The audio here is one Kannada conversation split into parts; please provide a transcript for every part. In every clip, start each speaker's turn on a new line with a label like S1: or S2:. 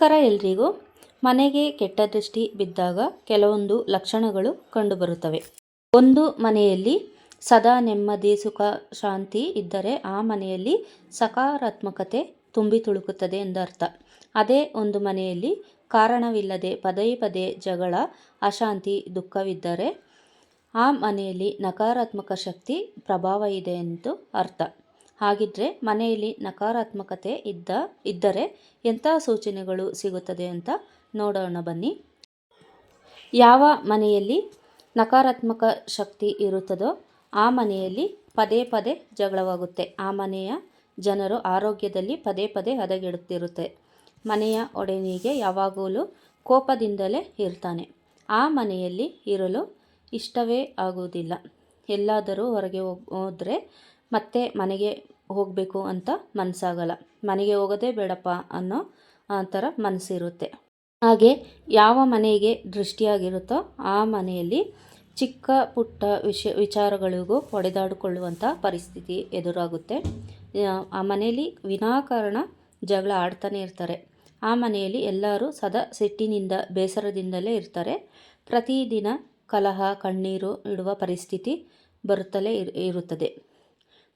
S1: ನಮಸ್ಕಾರ ಎಲ್ರಿಗೂ. ಮನೆಗೆ ಕೆಟ್ಟ ದೃಷ್ಟಿ ಬಿದ್ದಾಗ ಕೆಲವೊಂದು ಲಕ್ಷಣಗಳು ಕಂಡುಬರುತ್ತವೆ. ಒಂದು ಮನೆಯಲ್ಲಿ ಸದಾ ನೆಮ್ಮದಿ, ಸುಖ, ಶಾಂತಿ ಇದ್ದರೆ ಆ ಮನೆಯಲ್ಲಿ ಸಕಾರಾತ್ಮಕತೆ ತುಂಬಿ ತುಳುಕುತ್ತದೆ ಎಂದರ್ಥ. ಅದೇ ಒಂದು ಮನೆಯಲ್ಲಿ ಕಾರಣವಿಲ್ಲದೆ ಪದೇ ಪದೇ ಜಗಳ, ಅಶಾಂತಿ, ದುಃಖವಿದ್ದರೆ ಆ ಮನೆಯಲ್ಲಿ ನಕಾರಾತ್ಮಕ ಶಕ್ತಿ, ಪ್ರಭಾವ ಇದೆ ಎಂದು ಅರ್ಥ. ಹಾಗಿದ್ರೆ ಮನೆಯಲ್ಲಿ ನಕಾರಾತ್ಮಕತೆ ಇದ್ದ, ಇದ್ದರೆ ಎಂಥ ಸೂಚನೆಗಳು ಸಿಗುತ್ತದೆ ಅಂತ ನೋಡೋಣ ಬನ್ನಿ. ಯಾವ ಮನೆಯಲ್ಲಿ ನಕಾರಾತ್ಮಕ ಶಕ್ತಿ ಇರುತ್ತದೋ ಆ ಮನೆಯಲ್ಲಿ ಪದೇ ಪದೇ ಜಗಳವಾಗುತ್ತೆ. ಆ ಮನೆಯ ಜನರು ಆರೋಗ್ಯದಲ್ಲಿ ಪದೇ ಪದೇ ಹದಗೆಡುತ್ತಿರುತ್ತೆ. ಮನೆಯ ಒಡೆಯನಿಗೆ ಯಾವಾಗಲೂ ಕೋಪದಿಂದಲೇ ಇರ್ತಾನೆ. ಆ ಮನೆಯಲ್ಲಿ ಇರಲು ಇಷ್ಟವೇ ಆಗುವುದಿಲ್ಲ. ಎಲ್ಲಾದರೂ ಹೊರಗೆ ಹೋದರೆ ಮತ್ತೆ ಮನೆಗೆ ಹೋಗಬೇಕು ಅಂತ ಮನಸ್ಸಾಗಲ್ಲ ಮನೆಗೆ ಹೋಗೋದೇ ಬೇಡಪ್ಪ ಅನ್ನೋ ಥರ ಮನಸ್ಸಿರುತ್ತೆ ಹಾಗೆ ಯಾವ ಮನೆಗೆ ದೃಷ್ಟಿಯಾಗಿರುತ್ತೋ ಆ ಮನೆಯಲ್ಲಿ ಚಿಕ್ಕ ಪುಟ್ಟ ವಿಷ, ವಿಚಾರಗಳಿಗೂ ಹೊಡೆದಾಡಿಕೊಳ್ಳುವಂಥ ಪರಿಸ್ಥಿತಿ ಎದುರಾಗುತ್ತೆ. ಆ ಮನೆಯಲ್ಲಿ ವಿನಾಕಾರಣ ಜಗಳ ಆಡ್ತಾನೆ ಇರ್ತಾರೆ. ಆ ಮನೆಯಲ್ಲಿ ಎಲ್ಲರೂ ಸದಾ ಸಿಟ್ಟಿನಿಂದ, ಬೇಸರದಿಂದಲೇ ಇರ್ತಾರೆ. ಪ್ರತಿದಿನ ಕಲಹ, ಕಣ್ಣೀರು ಇಡುವ ಪರಿಸ್ಥಿತಿ ಬರುತ್ತಲೇ ಇರುತ್ತದೆ.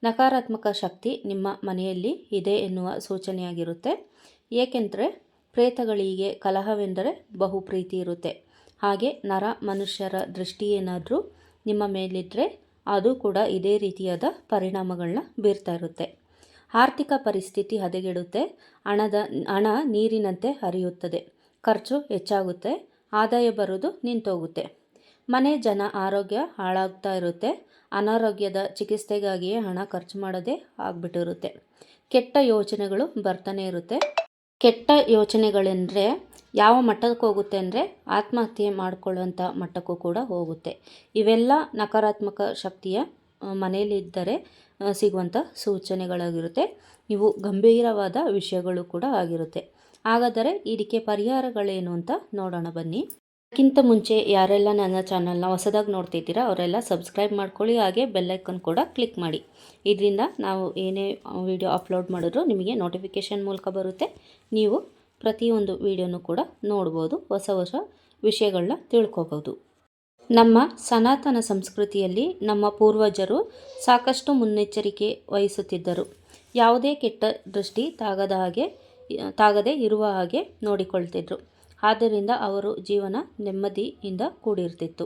S1: ನಕಾರಾತ್ಮಕ ಶಕ್ತಿ ನಿಮ್ಮ ಮನೆಯಲ್ಲಿ ಇದೆ ಎನ್ನುವ ಸೂಚನೆಯಾಗಿರುತ್ತೆ. ಏಕೆಂದರೆ ಪ್ರೇತಗಳಿಗೆ ಕಲಹವೆಂದರೆ ಬಹು ಪ್ರೀತಿ ಇರುತ್ತೆ. ಹಾಗೆ ನರ ಮನುಷ್ಯರ ದೃಷ್ಟಿ ಏನಾದರೂ ನಿಮ್ಮ ಮೇಲಿದ್ದರೆ ಅದು ಕೂಡ ಇದೇ ರೀತಿಯಾದ ಪರಿಣಾಮಗಳನ್ನ ಬೀರ್ತಾ ಇರುತ್ತೆ. ಆರ್ಥಿಕ ಪರಿಸ್ಥಿತಿ ಹದಗೆಡುತ್ತೆ. ಹಣದ, ಹಣ ನೀರಿನಂತೆ ಹರಿಯುತ್ತದೆ. ಖರ್ಚು ಹೆಚ್ಚಾಗುತ್ತೆ. ಆದಾಯ ಬರೋದು ನಿಂತೋಗುತ್ತೆ. ಮನೆ ಜನ ಆರೋಗ್ಯ ಹಾಳಾಗ್ತಾ ಇರುತ್ತೆ. ಅನಾರೋಗ್ಯದ ಚಿಕಿತ್ಸೆಗಾಗಿಯೇ ಹಣ ಖರ್ಚು ಮಾಡೋದೇ ಆಗ್ಬಿಟ್ಟಿರುತ್ತೆ. ಕೆಟ್ಟ ಯೋಚನೆಗಳು ಬರ್ತಾನೆ ಇರುತ್ತೆ. ಕೆಟ್ಟ ಯೋಚನೆಗಳೆಂದರೆ ಯಾವ ಮಟ್ಟಕ್ಕೆ ಹೋಗುತ್ತೆ ಅಂದರೆ ಆತ್ಮಹತ್ಯೆ ಮಾಡಿಕೊಳ್ಳುವಂಥ ಮಟ್ಟಕ್ಕೂ ಕೂಡ ಹೋಗುತ್ತೆ. ಇವೆಲ್ಲ ನಕಾರಾತ್ಮಕ ಶಕ್ತಿಯ ಮನೆಯಲ್ಲಿದ್ದರೆ ಸಿಗುವಂಥ ಸೂಚನೆಗಳಾಗಿರುತ್ತೆ. ಇವು ಗಂಭೀರವಾದ ವಿಷಯಗಳು ಕೂಡ ಆಗಿರುತ್ತೆ. ಹಾಗಾದರೆ, ಇದಕ್ಕೆ ಪರಿಹಾರಗಳೇನು ಅಂತ ನೋಡೋಣ ಬನ್ನಿ. ಅದಕ್ಕಿಂತ ಮುಂಚೆ ಯಾರೆಲ್ಲ ನನ್ನ ಚಾನಲ್ನ ಹೊಸದಾಗಿ ನೋಡ್ತಿದ್ದೀರಾ, ಅವರೆಲ್ಲ ಸಬ್ಸ್ಕ್ರೈಬ್ ಮಾಡ್ಕೊಳ್ಳಿ, ಹಾಗೆ ಬೆಲ್ಲೈಕನ್ ಕೂಡ ಕ್ಲಿಕ್ ಮಾಡಿ. ಇದರಿಂದ ನಾವು ಏನೇ ವಿಡಿಯೋ ಅಪ್ಲೋಡ್ ಮಾಡಿದ್ರು ನಿಮಗೆ ನೋಟಿಫಿಕೇಷನ್ ಮೂಲಕ ಬರುತ್ತೆ. ನೀವು ಪ್ರತಿಯೊಂದು ವಿಡಿಯೋನೂ ಕೂಡ ನೋಡ್ಬೋದು, ಹೊಸ ಹೊಸ ವಿಷಯಗಳನ್ನ ತಿಳ್ಕೊಬೋದು. ನಮ್ಮ ಸನಾತನ ಸಂಸ್ಕೃತಿಯಲ್ಲಿ ನಮ್ಮ ಪೂರ್ವಜರು ಸಾಕಷ್ಟು ಮುನ್ನೆಚ್ಚರಿಕೆ ವಹಿಸುತ್ತಿದ್ದರು. ಯಾವುದೇ ಕೆಟ್ಟ ದೃಷ್ಟಿ ತಾಗದ ಹಾಗೆ, ತಾಗದೆ ಇರುವ ಹಾಗೆ ನೋಡಿಕೊಳ್ತಿದ್ರು. ಆದ್ದರಿಂದ ಅವರು ಜೀವನ ನೆಮ್ಮದಿಯಿಂದ ಕೂಡಿರ್ತಿತ್ತು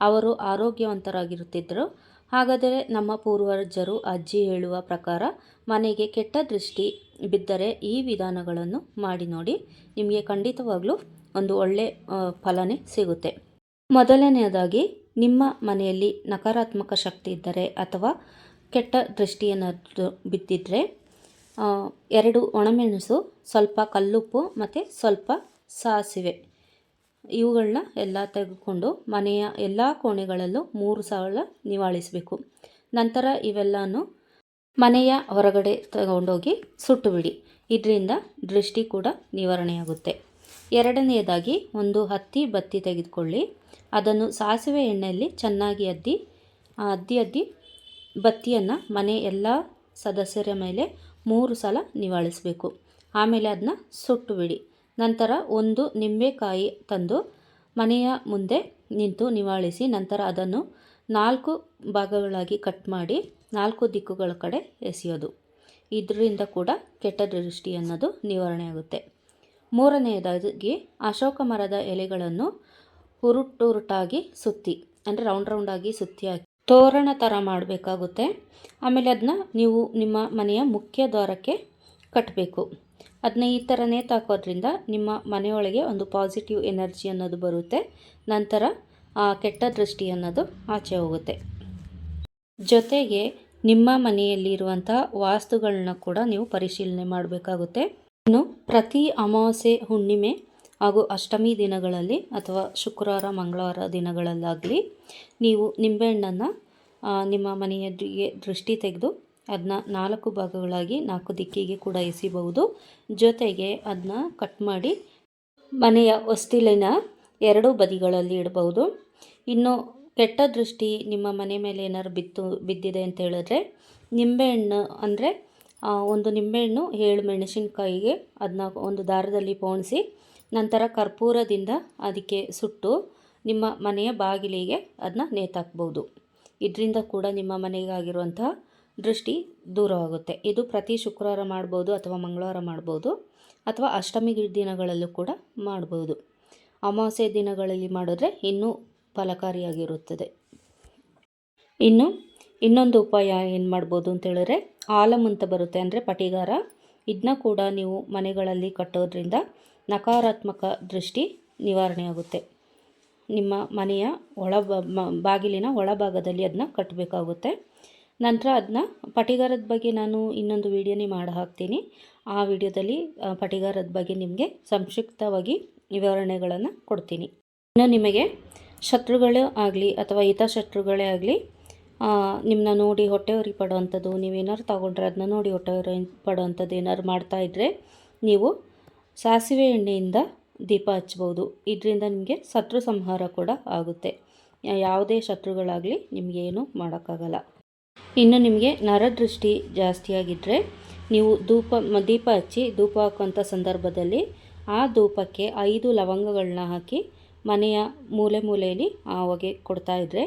S1: ಅವರು ಆರೋಗ್ಯವಂತರಾಗಿರುತ್ತಿದ್ದರು. ಹಾಗಾದರೆ ನಮ್ಮ ಪೂರ್ವಜರು ಅಜ್ಜಿ ಹೇಳುವ ಪ್ರಕಾರ, ಮನೆಗೆ ಕೆಟ್ಟ ದೃಷ್ಟಿ ಬಿದ್ದರೆ ಈ ವಿಧಾನಗಳನ್ನು ಮಾಡಿ ನೋಡಿ. ನಿಮಗೆ ಖಂಡಿತವಾಗಲೂ ಒಂದು ಒಳ್ಳೆ ಫಲನೇ ಸಿಗುತ್ತೆ. ಮೊದಲನೆಯದಾಗಿ, ನಿಮ್ಮ ಮನೆಯಲ್ಲಿ ನಕಾರಾತ್ಮಕ ಶಕ್ತಿ ಇದ್ದರೆ ಅಥವಾ ಕೆಟ್ಟ ದೃಷ್ಟಿಯೇನಾದರೂ ಬಿದ್ದಿದ್ದರೆ ಎರಡು ಒಣಮೆಣಸು, ಸ್ವಲ್ಪ ಕಲ್ಲುಪ್ಪು ಮತ್ತು ಸ್ವಲ್ಪ ಸಾಸಿವೆ. ಇವುಗಳನ್ನ ಎಲ್ಲ ತೆಗೆದುಕೊಂಡು ಮನೆಯ ಎಲ್ಲ ಕೋಣೆಗಳಲ್ಲೂ ಮೂರು ಸಲ ನಿವಾಳಿಸಬೇಕು. ನಂತರ ಇವೆಲ್ಲನೂ ಮನೆಯ ಹೊರಗಡೆ ತಗೊಂಡೋಗಿ ಸುಟ್ಟುಬಿಡಿ. ಇದರಿಂದ ದೃಷ್ಟಿ ಕೂಡ ನಿವಾರಣೆಯಾಗುತ್ತೆ. ಎರಡನೆಯದಾಗಿ ಒಂದು ಹತ್ತಿ ಬತ್ತಿ ತೆಗೆದುಕೊಳ್ಳಿ. ಅದನ್ನು ಸಾಸಿವೆ ಎಣ್ಣೆಯಲ್ಲಿ ಚೆನ್ನಾಗಿ ಅದ್ದಿ ಅದ್ದಿ ಅದ್ದಿ ಬತ್ತಿಯನ್ನು ಮನೆ ಎಲ್ಲ ಸದಸ್ಯರ ಮೇಲೆ ಮೂರು ಸಲ ನಿವಾಳಿಸಬೇಕು. ಆಮೇಲೆ ಅದನ್ನ ಸುಟ್ಟು ಬಿಡಿ ನಂತರ ಒಂದು ನಿಂಬೆಕಾಯಿ ತಂದು ಮನೆಯ ಮುಂದೆ ನಿಂತು ನಿವಾಳಿಸಿ ನಂತರ ಅದನ್ನು ನಾಲ್ಕು ಭಾಗಗಳಾಗಿ ಕಟ್ ಮಾಡಿ ನಾಲ್ಕು ದಿಕ್ಕುಗಳ ಕಡೆ ಎಸೆಯೋದು. ಇದರಿಂದ ಕೂಡ ಕೆಟ್ಟ ದೃಷ್ಟಿ ಅನ್ನೋದು ನಿವಾರಣೆ ಆಗುತ್ತೆ. ಮೂರನೆಯದಾಗಿ ಅಶೋಕ ಮರದ ಎಲೆಗಳನ್ನು ಹುರುಟುರುಟಾಗಿ ಸುತ್ತಿ, ಅಂದರೆ ರೌಂಡ್ ರೌಂಡಾಗಿ ಸುತ್ತಿ ಹಾಕಿ ತೋರಣ ಥರ ಮಾಡಬೇಕಾಗುತ್ತೆ. ಆಮೇಲೆ ಅದನ್ನ ನೀವು ನಿಮ್ಮ ಮನೆಯ ಮುಖ್ಯ ದ್ವಾರಕ್ಕೆ ಕಟ್ಟಬೇಕು ಅದನ್ನ ಈ ಥರನೇ ತಾಕೋದ್ರಿಂದ ನಿಮ್ಮ ಮನೆಯೊಳಗೆ ಒಂದು ಪಾಸಿಟಿವ್ ಎನರ್ಜಿ ಅನ್ನೋದು ಬರುತ್ತೆ. ನಂತರ ಆ ಕೆಟ್ಟ ದೃಷ್ಟಿ ಅನ್ನೋದು ಆಚೆ ಹೋಗುತ್ತೆ. ಜೊತೆಗೆ ನಿಮ್ಮ ಮನೆಯಲ್ಲಿರುವಂಥ ವಾಸ್ತುಗಳನ್ನ ಕೂಡ ನೀವು ಪರಿಶೀಲನೆ ಮಾಡಬೇಕಾಗುತ್ತೆ. ಇನ್ನು ಪ್ರತಿ ಅಮಾವಾಸ್ಯೆ, ಹುಣ್ಣಿಮೆ ಹಾಗೂ ಅಷ್ಟಮಿ ದಿನಗಳಲ್ಲಿ ಅಥವಾ ಶುಕ್ರವಾರ, ಮಂಗಳವಾರ ದಿನಗಳಲ್ಲಾಗಲಿ ನೀವು ನಿಂಬೆಹಣ್ಣನ್ನು ನಿಮ್ಮ ಮನೆಯ ದೃಷ್ಟಿ ತೆಗೆದು ಅದನ್ನ ನಾಲ್ಕು ಭಾಗಗಳಾಗಿ ನಾಲ್ಕು ದಿಕ್ಕಿಗೆ ಕೂಡ ಎಸಿಬಹುದು ಜೊತೆಗೆ ಅದನ್ನ ಕಟ್ ಮಾಡಿ ಮನೆಯ ಹೊಸ್ತಿಲಿನ ಎರಡೂ ಬದಿಗಳಲ್ಲಿ ಇಡಬಹುದು. ಇನ್ನು ಕೆಟ್ಟ ದೃಷ್ಟಿ ನಿಮ್ಮ ಮನೆ ಮೇಲೆ ಏನಾದ್ರು ಬಿತ್ತು, ಬಿದ್ದಿದೆ ಅಂತ ಹೇಳಿದ್ರೆ ನಿಂಬೆಹಣ್ಣು ಅಂದರೆ ಒಂದು ನಿಂಬೆಹಣ್ಣು ಏಳು ಮೆಣಸಿನ್ಕಾಯಿಗೆ ಅದನ್ನ ಒಂದು ದಾರದಲ್ಲಿ ಪೋಣಿಸಿ ನಂತರ ಕರ್ಪೂರದಿಂದ ಅದಕ್ಕೆ ಸುಟ್ಟು ನಿಮ್ಮ ಮನೆಯ ಬಾಗಿಲಿಗೆ ಅದನ್ನ ನೇತಾಕ್ಬೋದು ಇದರಿಂದ ಕೂಡ ನಿಮ್ಮ ಮನೆಗಾಗಿರುವಂತಹ ದೃಷ್ಟಿ ದೂರವಾಗುತ್ತೆ. ಇದು ಪ್ರತಿ ಶುಕ್ರವಾರ ಮಾಡ್ಬೋದು ಅಥವಾ ಮಂಗಳವಾರ ಮಾಡ್ಬೋದು ಅಥವಾ ಅಷ್ಟಮಿ ದಿನಗಳಲ್ಲೂ ಕೂಡ ಮಾಡ್ಬೋದು. ಅಮಾವಾಸ್ಯೆ ದಿನಗಳಲ್ಲಿ ಮಾಡಿದ್ರೆ ಇನ್ನೂ ಫಲಕಾರಿಯಾಗಿರುತ್ತದೆ. ಇನ್ನು ಇನ್ನೊಂದು ಉಪಾಯ ಏನು ಮಾಡ್ಬೋದು ಅಂತ ಹೇಳಿದ್ರೆ ಆಲಮ್ ಅಂತ ಬರುತ್ತೆ. ಅಂದರೆ ಪಟಿಗಾರ. ಇದನ್ನ ಕೂಡ ನೀವು ಮನೆಗಳಲ್ಲಿ ಕಟ್ಟೋದ್ರಿಂದ ನಕಾರಾತ್ಮಕ ದೃಷ್ಟಿ ನಿವಾರಣೆಯಾಗುತ್ತೆ ನಿಮ್ಮ ಮನೆಯ ಒಳ ಬಾಗಿಲಿನ ಒಳಭಾಗದಲ್ಲಿ ಅದನ್ನ ಕಟ್ಟಬೇಕಾಗುತ್ತೆ. ನಂತರ ಅದನ್ನ ಪಟಿಗಾರದ ಬಗ್ಗೆ ನಾನು ಇನ್ನೊಂದು ವಿಡಿಯೋನೇ ಮಾಡಿ ಹಾಕ್ತೀನಿ ಆ ವಿಡಿಯೋದಲ್ಲಿ ಪಟಿಗಾರದ ಬಗ್ಗೆ ನಿಮಗೆ ಸಂಕ್ಷಿಪ್ತವಾಗಿ ವಿವರಣೆಗಳನ್ನು ಕೊಡ್ತೀನಿ. ಇನ್ನು ನಿಮಗೆ ಶತ್ರುಗಳೇ ಆಗಲಿ ಅಥವಾ ಹಿತಶತ್ರುಗಳೇ ಆಗಲಿ ನಿಮ್ಮನ್ನ ನೋಡಿ ಹೊಟ್ಟೆವರಿ ಪಡೋವಂಥದ್ದು, ನೀವೇನಾದ್ರು ತಗೊಂಡ್ರೆ ಅದನ್ನ ನೋಡಿ ಹೊಟ್ಟೆವರಿ ಪಡೋವಂಥದ್ದು ಏನಾದ್ರು ಮಾಡ್ತಾಯಿದ್ರೆ ನೀವು ಸಾಸಿವೆ ಎಣ್ಣೆಯಿಂದ ದೀಪ ಹಚ್ಬೋದು. ಇದರಿಂದ ನಿಮಗೆ ಶತ್ರು ಸಂಹಾರ ಕೂಡ ಆಗುತ್ತೆ. ಯಾವುದೇ ಶತ್ರುಗಳಾಗಲಿ ನಿಮಗೇನು ಮಾಡೋಕ್ಕಾಗಲ್ಲ. ಇನ್ನು ನಿಮಗೆ ನರದೃಷ್ಟಿ ಜಾಸ್ತಿಯಾಗಿದ್ದರೆ ನೀವು ಧೂಪ ದೀಪ ಹಚ್ಚಿ ಧೂಪ ಹಾಕುವಂಥ ಸಂದರ್ಭದಲ್ಲಿ ಆ ಧೂಪಕ್ಕೆ ಐದು ಲವಂಗಗಳನ್ನ ಹಾಕಿ ಮನೆಯ ಮೂಲೆ ಮೂಲೆಯಲ್ಲಿ ಆ ಹೊಗೆ ಕೊಡ್ತಾ ಇದ್ದರೆ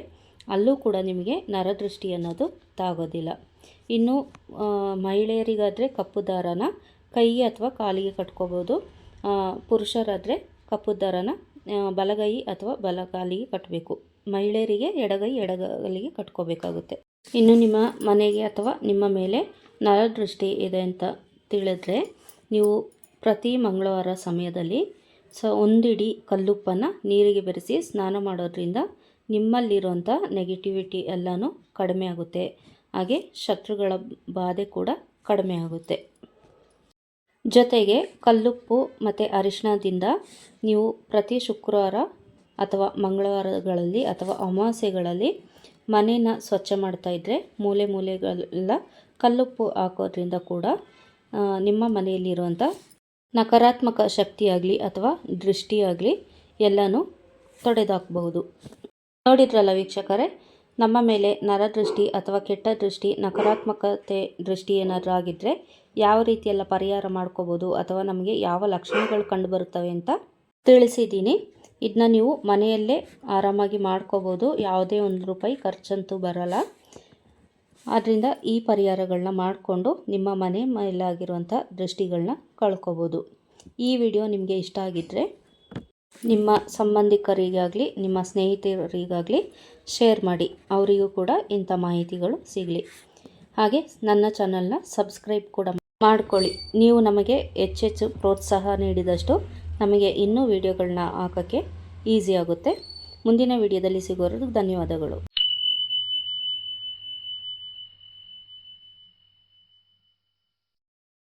S1: ಅಲ್ಲೂ ಕೂಡ ನಿಮಗೆ ನರದೃಷ್ಟಿ ಅನ್ನೋದು ತಾಗೋದಿಲ್ಲ. ಇನ್ನು ಮಹಿಳೆಯರಿಗಾದರೆ ಕಪ್ಪು ದಾರನ ಕೈಗೆ ಅಥವಾ ಕಾಲಿಗೆ ಕಟ್ಕೋಬೋದು. ಪುರುಷರಾದರೆ ಕಪ್ಪು ದಾರನ ಬಲಗೈ ಅಥವಾ ಬಲಗಾಲಿಗೆ ಕಟ್ಟಬೇಕು ಮಹಿಳೆಯರಿಗೆ ಎಡಗೈ, ಎಡಗಾಲಿಗೆ ಕಟ್ಕೋಬೇಕಾಗುತ್ತೆ. ಇನ್ನು ನಿಮ್ಮ ಮನೆಗೆ ಅಥವಾ ನಿಮ್ಮ ಮೇಲೆ ನರದೃಷ್ಟಿ ಇದೆ ಅಂತ ತಿಳಿದ್ರೆ ನೀವು ಪ್ರತಿ ಮಂಗಳವಾರ ಸಮಯದಲ್ಲಿ ಸ ಒಂದಿಡಿ ಕಲ್ಲುಪ್ಪನ್ನು ನೀರಿಗೆ ಬೆರೆಸಿ ಸ್ನಾನ ಮಾಡೋದ್ರಿಂದ ನಿಮ್ಮಲ್ಲಿರುವಂಥ ನೆಗೆಟಿವಿಟಿ ಎಲ್ಲನೂ ಕಡಿಮೆ ಆಗುತ್ತೆ. ಹಾಗೆ ಶತ್ರುಗಳ ಬಾಧೆ ಕೂಡ ಕಡಿಮೆ ಆಗುತ್ತೆ. ಜೊತೆಗೆ ಕಲ್ಲುಪ್ಪು ಮತ್ತು ಅರಿಶಿಣದಿಂದ ನೀವು ಪ್ರತಿ ಶುಕ್ರವಾರ ಅಥವಾ ಮಂಗಳವಾರಗಳಲ್ಲಿ ಅಥವಾ ಅಮಾವಾಸ್ಯೆಗಳಲ್ಲಿ ಮನೇನ ಸ್ವಚ್ಛ ಮಾಡ್ತಾ ಇದ್ದರೆ ಮೂಲೆ ಮೂಲೆಗಳೆಲ್ಲ ಕಲ್ಲುಪ್ಪು ಹಾಕೋದ್ರಿಂದ ಕೂಡ ನಿಮ್ಮ ಮನೆಯಲ್ಲಿರುವಂಥ ನಕಾರಾತ್ಮಕ ಶಕ್ತಿಯಾಗಲಿ ಅಥವಾ ದೃಷ್ಟಿಯಾಗಲಿ ಎಲ್ಲನೂ ತೊಡೆದಾಕ್ಬಹುದು. ನೋಡಿದ್ರಲ್ಲ ವೀಕ್ಷಕರೇ, ನಮ್ಮ ಮೇಲೆ ನರದೃಷ್ಟಿ ಅಥವಾ ಕೆಟ್ಟ ದೃಷ್ಟಿ, ನಕಾರಾತ್ಮಕತೆ ದೃಷ್ಟಿ ಏನಾದರೂ ಆಗಿದ್ದರೆ ಯಾವ ರೀತಿಯೆಲ್ಲ ಪರಿಹಾರ ಮಾಡ್ಕೋಬೋದು ಅಥವಾ ನಮಗೆ ಯಾವ ಲಕ್ಷಣಗಳು ಕಂಡುಬರುತ್ತವೆ ಅಂತ ತಿಳಿಸಿದ್ದೀನಿ. ಇದನ್ನ ನೀವು ಮನೆಯಲ್ಲೇ ಆರಾಮಾಗಿ ಮಾಡ್ಕೋಬೋದು. ಯಾವುದೇ ಒಂದು ರೂಪಾಯಿ ಖರ್ಚಂತೂ ಬರಲ್ಲ. ಆದ್ದರಿಂದ ಈ ಪರಿಹಾರಗಳನ್ನ ಮಾಡಿಕೊಂಡು ನಿಮ್ಮ ಮನೆ ಮೇಲಾಗಿರುವಂಥ ದೃಷ್ಟಿಗಳನ್ನ ಕಳ್ಕೊಬೋದು. ಈ ವಿಡಿಯೋ ನಿಮಗೆ ಇಷ್ಟ ಆಗಿದ್ದರೆ ನಿಮ್ಮ ಸಂಬಂಧಿಕರಿಗಾಗಲಿ, ನಿಮ್ಮ ಸ್ನೇಹಿತರಿಗಾಗಲಿ ಶೇರ್ ಮಾಡಿ. ಅವರಿಗೂ ಕೂಡ ಇಂಥ ಮಾಹಿತಿಗಳು ಸಿಗಲಿ. ಹಾಗೆ ನನ್ನ ಚಾನಲ್ನ ಸಬ್ಸ್ಕ್ರೈಬ್ ಕೂಡ ಮಾಡ್ಕೊಳ್ಳಿ. ನೀವು ನಮಗೆ ಹೆಚ್ಚೆಚ್ಚು ಪ್ರೋತ್ಸಾಹ ನೀಡಿದಷ್ಟು ನಮಗೆ ಇನ್ನೂ ವಿಡಿಯೋಗಳನ್ನ ಹಾಕೋಕ್ಕೆ ಈಸಿ ಆಗುತ್ತೆ. ಮುಂದಿನ ವಿಡಿಯೋದಲ್ಲಿ ಸಿಗೋರಿಗೆ ಧನ್ಯವಾದಗಳು.